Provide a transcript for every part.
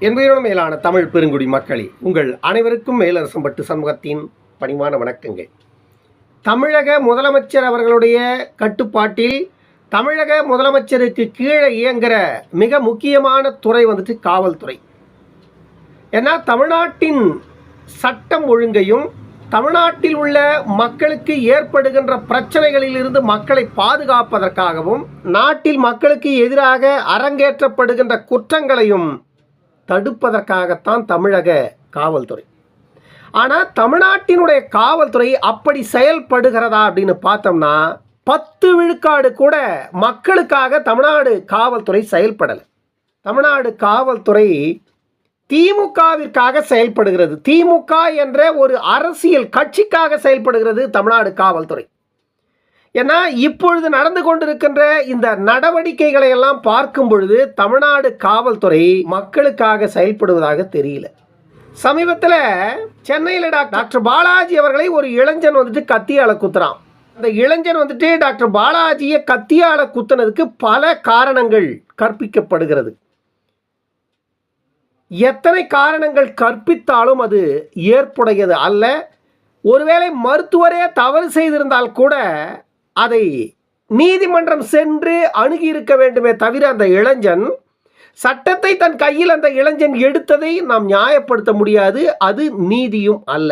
என்பதோடு மேலான தமிழ் பெருங்குடி மக்களே உங்கள் அனைவருக்கும் மேலரசம்பட்டு சமூகத்தின் பணிவான வணக்கங்கள். தமிழக முதலமைச்சர் அவர்களுடைய கட்டுப்பாட்டில் தமிழக முதலமைச்சருக்கு கீழே இயங்குகிற மிக முக்கியமான துறை வந்துட்டு காவல்துறை. ஏன்னா தமிழ்நாட்டின் சட்டம் ஒழுங்கையும் தமிழ்நாட்டில் உள்ள மக்களுக்கு ஏற்படுகின்ற பிரச்சனைகளில் இருந்து மக்களை பாதுகாப்பதற்காகவும் நாட்டில் மக்களுக்கு எதிராக அரங்கேற்றப்படுகின்ற குற்றங்களையும் தடுப்பதற்காகத்தான் தமிழக காவல்துறை. ஆனால் தமிழ்நாட்டினுடைய காவல்துறை அப்படி செயல்படுகிறதா அப்படின்னு பார்த்தோம்னா பத்து விழுக்காடு கூட மக்களுக்காக தமிழ்நாடு காவல்துறை செயல்படலை. தமிழ்நாடு காவல்துறை திமுகவிற்காக செயல்படுகிறது. திமுக என்ற ஒரு அரசியல் கட்சிக்காக செயல்படுகிறது தமிழ்நாடு காவல்துறை. ஏன்னா இப்பொழுது நடந்து கொண்டிருக்கின்ற இந்த நடவடிக்கைகளை எல்லாம் பார்க்கும் பொழுது தமிழ்நாடு காவல்துறை மக்களுக்காக செயல்படுவதாக தெரியல. சமீபத்தில் சென்னையில் டாக்டர் பாலாஜி அவர்களை ஒரு இளைஞன் வந்துட்டு கத்தியால குத்துறான். அந்த இளைஞன் வந்துட்டு டாக்டர் பாலாஜியை கத்தியால குத்துனதுக்கு பல காரணங்கள் கற்பிக்கப்படுகிறது. எத்தனை காரணங்கள் கற்பித்தாலும் அது ஏற்புடையது அல்ல. ஒருவேளை மருத்துவரே தவறு செய்திருந்தால் கூட அதை நீதிமன்றம் சென்று அணுகியிருக்க வேண்டுமே தவிர அந்த இளைஞன் சட்டத்தை தன் கையில் அந்த இளைஞன் எடுத்ததை நாம் நியாயப்படுத்த முடியாது. அது நீதியும் அல்ல.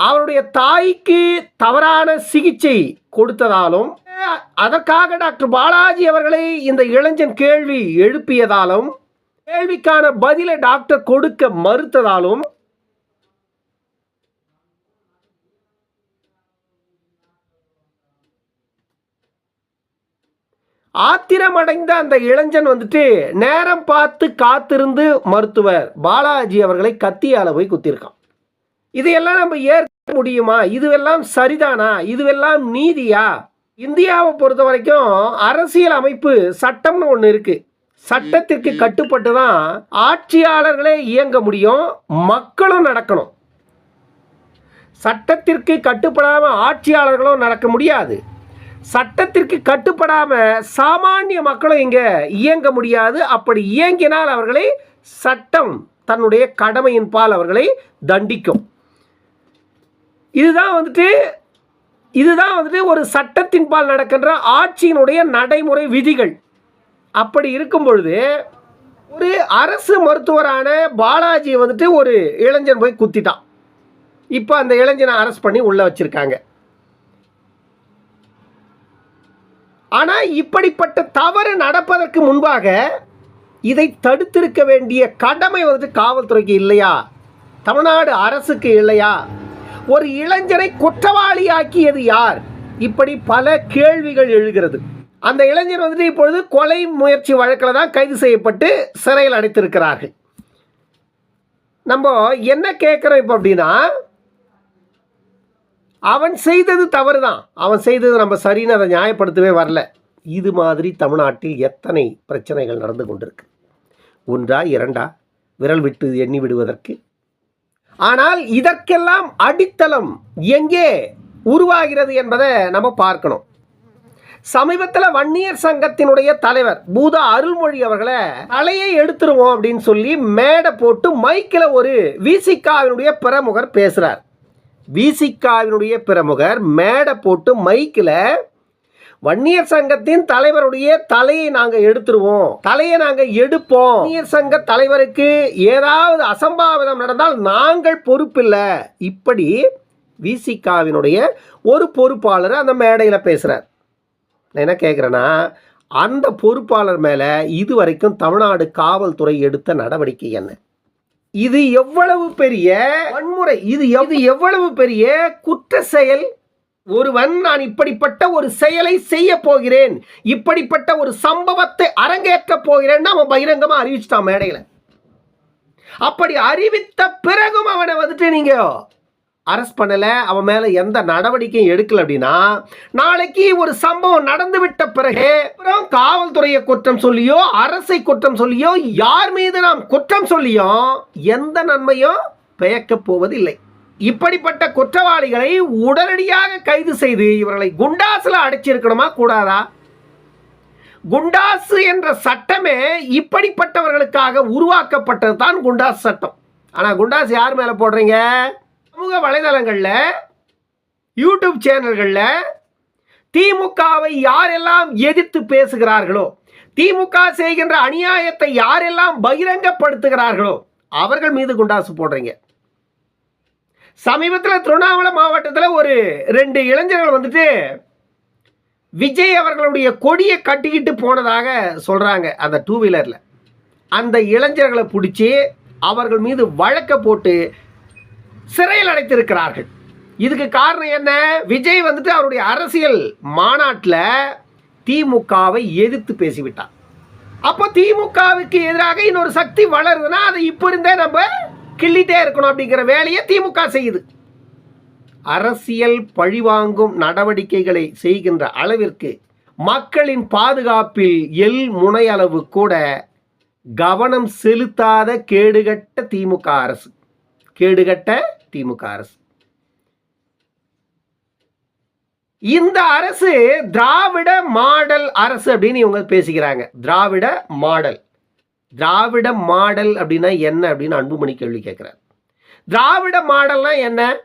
அவருடைய தாய்க்கு தவறான சிகிச்சை கொடுத்ததாலும் அதற்காக டாக்டர் பாலாஜி அவர்களை இந்த இளைஞன் கேள்வி எழுப்பியதாலும் கேள்விக்கான பதிலை டாக்டர் கொடுக்க மறுத்ததாலும் ஆத்திரமடைந்த அந்த இளைஞன் வந்துட்டு நேரம் பார்த்து காத்திருந்து மருத்துவர் பாலாஜி அவர்களை கத்தியால போய் குத்திருக்கான் இதையெல்லாம் நம்ம ஏற்க முடியுமா? இதுவெல்லாம் சரிதானா? இதுவெல்லாம் நீதியா? இந்தியாவை பொறுத்த வரைக்கும் அரசியல் அமைப்பு சட்டம்னு ஒன்று இருக்கு. சட்டத்திற்கு கட்டுப்பட்டு தான் ஆட்சியாளர்களே இயங்க முடியும் மக்களும் நடக்கணும். சட்டத்திற்கு கட்டுப்படாமல் ஆட்சியாளர்களும் நடக்க முடியாது. சட்டத்திற்கு கட்டுப்படாமல் சாமானிய மக்களும் இங்கே இயங்க முடியாது. அப்படி இயங்கினால் அவர்களை சட்டம் தன்னுடைய கடமையின் பால் அவர்களை தண்டிக்கும். இதுதான் வந்துட்டு இதுதான் வந்துட்டு ஒரு சட்டத்தின் பால் நடக்கின்ற ஆட்சியினுடைய நடைமுறை விதிகள். அப்படி இருக்கும் பொழுது ஒரு அரசு மருத்துவரான பாலாஜி வந்துட்டு ஒரு இளைஞன் போய் குத்திட்டான். இப்போ அந்த இளைஞனை அரெஸ்ட் பண்ணி உள்ளே வச்சுருக்காங்க. ஆனால் இப்படிப்பட்ட தவறு நடப்பதற்கு முன்பாக இதை தடுத்திருக்க வேண்டிய கடமை வந்து காவல்துறைக்கு இல்லையா? தமிழ்நாடு அரசுக்கு இல்லையா? ஒரு இளைஞரை குற்றவாளியாக்கியது யார்? இப்படி பல கேள்விகள் எழுகிறது. அந்த இளைஞர் வந்துட்டு இப்பொழுது கொலை முயற்சி வழக்கில் தான் கைது செய்யப்பட்டு சிறையில் அடைத்திருக்கிறார்கள். நம்ம என்ன கேட்குறோம் இப்போ அப்படின்னா அவன் செய்தது தவறு தான் அவன் செய்தது நம்ம சரின்னு அதை நியாயப்படுத்தவே வரல. இது மாதிரி தமிழ்நாட்டில் எத்தனை பிரச்சனைகள் நடந்து கொண்டிருக்கு? ஒன்றா இரண்டா? விரல் விட்டு எண்ணி விடுவதற்கு? ஆனால் இதற்கெல்லாம் அடித்தளம் எங்கே உருவாகிறது என்பதை நம்ம பார்க்கணும். சமீபத்தில் வன்னியர் சங்கத்தினுடைய தலைவர் பூதா அருள்மொழி அவர்களை தலையை எடுத்துருவோம் அப்படின்னு சொல்லி மேடை போட்டு மைக்கில் ஒரு விசிகாவினுடைய பிரமுகர் பேசுகிறார் விசிகாவினுடைய பிரமுகர் மேடை போட்டு மைக்கில் வன்னியர் சங்கத்தின் தலைவருடைய தலையை நாங்கள் எடுத்துருவோம். தலையை நாங்கள் எடுப்போம். வன்னியர் சங்க தலைவருக்கு ஏதாவது அசம்பாவிதம் நடந்தால் நாங்கள் பொறுப்பில்லை. இப்படி விசிகாவினுடைய ஒரு பொறுப்பாளர் அந்த மேடையில் பேசுகிறார் நான் என்ன கேட்குறேன்னா அந்த பொறுப்பாளர் மேலே இதுவரைக்கும் தமிழ்நாடு காவல்துறை எடுத்த நடவடிக்கை என்ன? இது எவ்வளவு பெரிய வன்முறை? இது இது எவ்வளவு பெரிய குற்ற செயல்? ஒருவன் நான் இப்படிப்பட்ட ஒரு செயலை செய்ய போகிறேன். இப்படிப்பட்ட ஒரு சம்பவத்தை அரங்கேற்றப் போகிறேன்னு அவன் பகிரங்கமா அறிவிச்சிட்டான் மேடையில. அப்படி அறிவித்த பிறகும் அவனை வந்துட்டு நீங்க. அரெஸ்ட் பண்ணலை அவன் மேலே எந்த நடவடிக்கையும் எடுக்கல அப்படின்னா நாளைக்கு ஒரு சம்பவம் நடந்து விட்ட பிறகு அப்புறம் காவல்துறையை குற்றம் சொல்லியோ அரசை குற்றம் சொல்லியோ யார் மீது நாம் குற்றம் சொல்லியோ எந்த நன்மையும் பெயக்கப் போவதில்லை. இப்படிப்பட்ட குற்றவாளிகளை உடனடியாக கைது செய்து இவர்களை குண்டாசில் அடைச்சிருக்கணுமா கூடாதா? குண்டாசு என்ற சட்டமே இப்படிப்பட்டவர்களுக்காக உருவாக்கப்பட்டது தான் குண்டாஸ் சட்டம். ஆனால் குண்டாஸ் யார் மேலே போடுறீங்க? சமூக வலைதளங்களில் யூடியூப் சேனல்களில் திமுகவை யாரெல்லாம் எதிர்த்து பேசுகிறார்களோ திமுக செய்கின்ற அநியாயத்தை யாரெல்லாம் பகிரங்கப்படுத்துகிறார்களோ அவர்கள் மீது குண்டாசு போடுறீங்க. சமீபத்தில் திருவண்ணாமலை மாவட்டத்தில் ஒரு ரெண்டு இளைஞர்கள் வந்துட்டு விஜய் அவர்களுடைய கொடியை கட்டிக்கிட்டு போனதாக சொல்கிறாங்க அந்த டூ வீலரில் அந்த இளைஞர்களை பிடிச்சி அவர்கள் மீது வழக்க போட்டு சிறையில் அடைத்திருக்கிறார்கள். இதுக்கு காரணம் என்ன? விஜய் வந்துட்டு அவருடைய அரசியல் மாநாட்டில் திமுகவை எதிர்த்து பேசிவிட்டார். அப்போ திமுகவுக்கு எதிராக இன்னொரு சக்தி வளருதுன்னா அதை இப்போ இருந்தே நம்ம கிள்ளிட்டே இருக்கணும் அப்படிங்கிற வேலையை திமுக செய்யுது. அரசியல் பழிவாங்கும் நடவடிக்கைகளை செய்கின்ற அளவிற்கு மக்களின் பாதுகாப்பில் எல் முனையளவு கூட கவனம் செலுத்தாத கேடுகட்ட திமுக அரசு. கேடுகட்ட திமுக அரசு. இந்த அரசு திராவிட மாடல் அரசு அப்படின்னு இவங்க பேசிக்கிறாங்க. திராவிட மாடல். திராவிட மாடல் அப்படின்னா என்ன அப்படின்னு அன்புமணி கேள்வி கேட்கிறார். திராவிட மாடல்னா என்ன?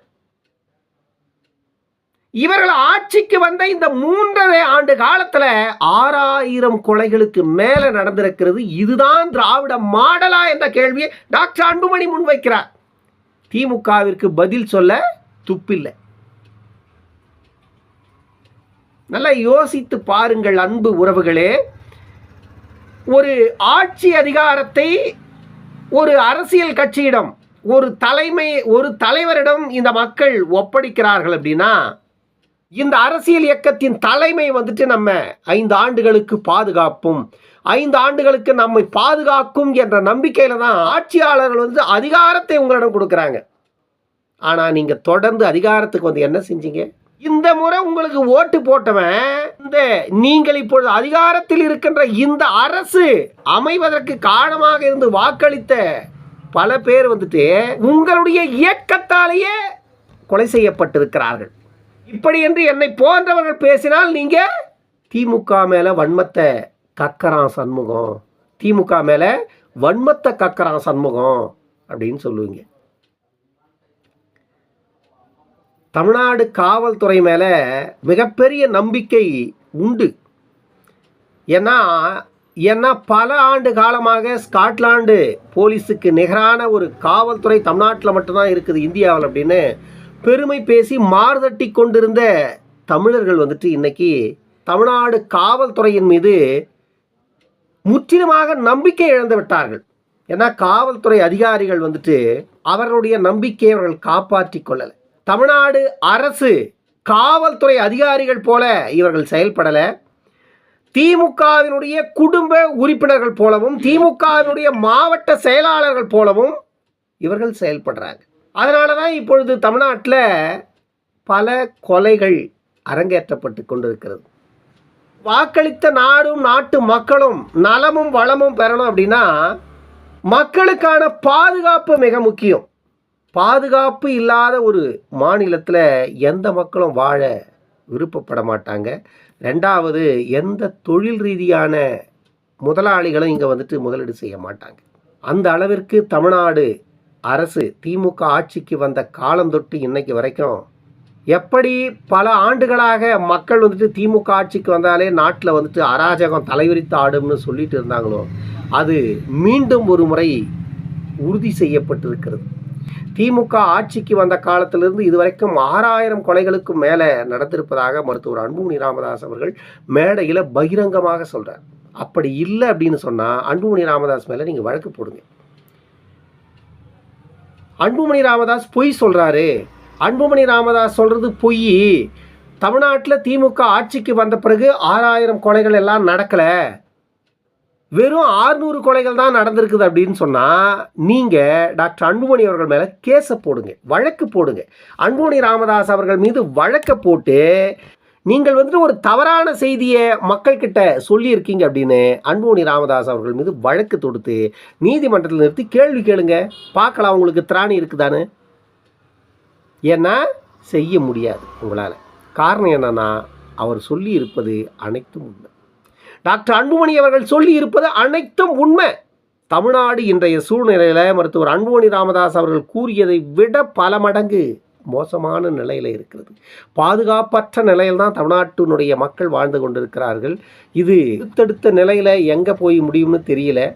இவர்கள் ஆட்சிக்கு வந்த இந்த மூன்றரை ஆண்டு காலத்தில் ஆறாயிரம் கொலைகளுக்கு மேலே நடந்திருக்கிறது. இதுதான் திராவிட மாடலா என்ற கேள்வியை டாக்டர் அன்புமணி முன்வைக்கிறார். திமுகவிற்கு பதில் சொல்ல துப்பில்லை. நல்லா யோசித்து பாருங்கள் அன்பு உறவுகளே. ஒரு ஆட்சி அதிகாரத்தை ஒரு அரசியல் கட்சியிடம் ஒரு தலைமை ஒரு தலைவரிடம் இந்த மக்கள் ஒப்படைக்கிறார்கள் அப்படின்னா இந்த அரசியல் இயக்கத்தின் தலைமை வந்துட்டு நம்ம ஐந்து ஆண்டுகளுக்கு பாதுகாப்பும் ஐந்து ஆண்டுகளுக்கு நம்மை பாதுகாக்கும் என்ற நம்பிக்கையில தான் ஆட்சியாளர்கள் வந்து அதிகாரத்தை உங்களிடம் கொடுக்குறாங்க. ஆனால் நீங்கள் தொடர்ந்து அதிகாரத்துக்கு வந்து என்ன செஞ்சீங்க? இந்த முறை உங்களுக்கு ஓட்டு போட்டவன் இந்த நீங்கள் இப்பொழுது அதிகாரத்தில் இருக்கின்ற இந்த அரசு அமைவதற்கு காரணமாக இருந்து வாக்களித்த பல பேர் வந்துட்டு உங்களுடைய இயக்கத்தாலேயே கொலை செய்யப்பட்டிருக்கிறார்கள். இப்படி என்று என்னை போன்றவர்கள் பேசினால் நீங்க திமுக மேல வன்மத்தை கக்கரான் சண்முகம். திமுக மேலே வன்மத்தை கக்கரான் சண்முகம் அப்படின்னு சொல்லுவீங்க. தமிழ்நாடு காவல்துறை மேலே மிகப்பெரிய நம்பிக்கை உண்டு. ஏன்னா ஏன்னா பல ஆண்டு காலமாக ஸ்காட்லாண்டு போலீஸுக்கு நிகரான ஒரு காவல்துறை தமிழ்நாட்டில் மட்டும்தான் இருக்குது இந்தியாவில் அப்படின்னு பெருமை பேசி மார்தட்டி கொண்டிருந்த தமிழர்கள் வந்துட்டு இன்னைக்கு தமிழ்நாடு காவல்துறையின் மீது முற்றிலுமாக நம்பிக்கை இழந்து விட்டார்கள். ஏன்னா காவல்துறை அதிகாரிகள் வந்துட்டு அவர்களுடைய நம்பிக்கையை அவர்கள் காப்பாற்றி கொள்ளலை. தமிழ்நாடு அரசு காவல்துறை அதிகாரிகள் போல இவர்கள் செயல்படலை. திமுகவினுடைய குடும்ப உறுப்பினர்கள் போலவும் திமுகவினுடைய மாவட்ட செயலாளர்கள் போலவும் இவர்கள் செயல்படுறாங்க. அதனால தான் இப்பொழுது தமிழ்நாட்டில் பல கொலைகள் அரங்கேற்றப்பட்டு கொண்டிருக்கிறது. வாக்களித்த நாடும் நாட்டு மக்களும் நலமும் வளமும் பெறணும் அப்படின்னா மக்களுக்கான பாதுகாப்பு மிக முக்கியம். பாதுகாப்பு இல்லாத ஒரு மாநிலத்தில் எந்த மக்களும் வாழ விருப்பப்பட மாட்டாங்க. ரெண்டாவது எந்த தொழில் ரீதியான முதலாளிகளும் இங்கே வந்துட்டு முதலீடு செய்ய மாட்டாங்க. அந்த அளவிற்கு தமிழ்நாடு அரசு திமுக ஆட்சிக்கு வந்த காலம் தொட்டு இன்னைக்கு வரைக்கும் எப்படி பல ஆண்டுகளாக மக்கள் வந்துட்டு திமுக ஆட்சிக்கு வந்தாலே நாட்டில் வந்துட்டு அராஜகம் தலைவிரித்து ஆடும்னு சொல்லிட்டு இருந்தாங்களோ அது மீண்டும் ஒரு முறை உறுதி செய்யப்பட்டிருக்கிறது. திமுக ஆட்சிக்கு வந்த காலத்திலிருந்து இதுவரைக்கும் ஆறாயிரம் கொலைகளுக்கும் மேலே நடந்திருப்பதாக மருத்துவர் அன்புமணி ராமதாஸ் அவர்கள் மேடையில் பகிரங்கமாக சொல்கிறார் அப்படி இல்லை அப்படின்னு சொன்னால் அன்புமணி ராமதாஸ் மேலே நீங்கள் வழக்கு போடுங்க. அன்புமணி ராமதாஸ் பொய் சொல்கிறாரு அன்புமணி ராமதாஸ் சொல்கிறது பொய். தமிழ்நாட்டில் திமுக ஆட்சிக்கு வந்த பிறகு ஆறாயிரம் கொலைகள் எல்லாம் நடக்கலை. வெறும் ஆறுநூறு கொலைகள் தான் நடந்திருக்குது அப்படின்னு சொன்னால் நீங்கள் டாக்டர் அன்புமணி அவர்கள் மேலே கேஸை போடுங்க வழக்கு போடுங்க. அன்புமணி ராமதாஸ் அவர்கள் மீது வழக்கை போட்டு நீங்கள் வந்துட்டு ஒரு தவறான செய்தியை மக்கள்கிட்ட சொல்லியிருக்கீங்க அப்படின்னு அன்புமணி ராமதாஸ் அவர்கள் மீது வழக்கு தொடுத்து நீதிமன்றத்தில் நிறுத்தி கேள்வி கேளுங்க. பார்க்கலாம் உங்களுக்கு திராணி இருக்குதான்னு. ஏன்னா செய்ய முடியாது உங்களால். காரணம் என்னன்னா அவர் சொல்லி இருப்பது அனைத்தும் உண்மை. டாக்டர் அன்புமணி அவர்கள் சொல்லி இருப்பது அனைத்தும் உண்மை. தமிழ்நாடு இன்றைய சூழ்நிலையில் மருத்துவர் அன்புமணி ராமதாஸ் அவர்கள் கூறியதை விட பல மடங்கு மோசமான நிலையில் இருக்கிறது. பாதுகாப்பற்ற நிலையில் தான் தமிழ்நாட்டினுடைய மக்கள் வாழ்ந்து கொண்டிருக்கிறார்கள். இது அடுத்தடுத்த நிலையில் எங்கே போய் முடியும்னு தெரியல.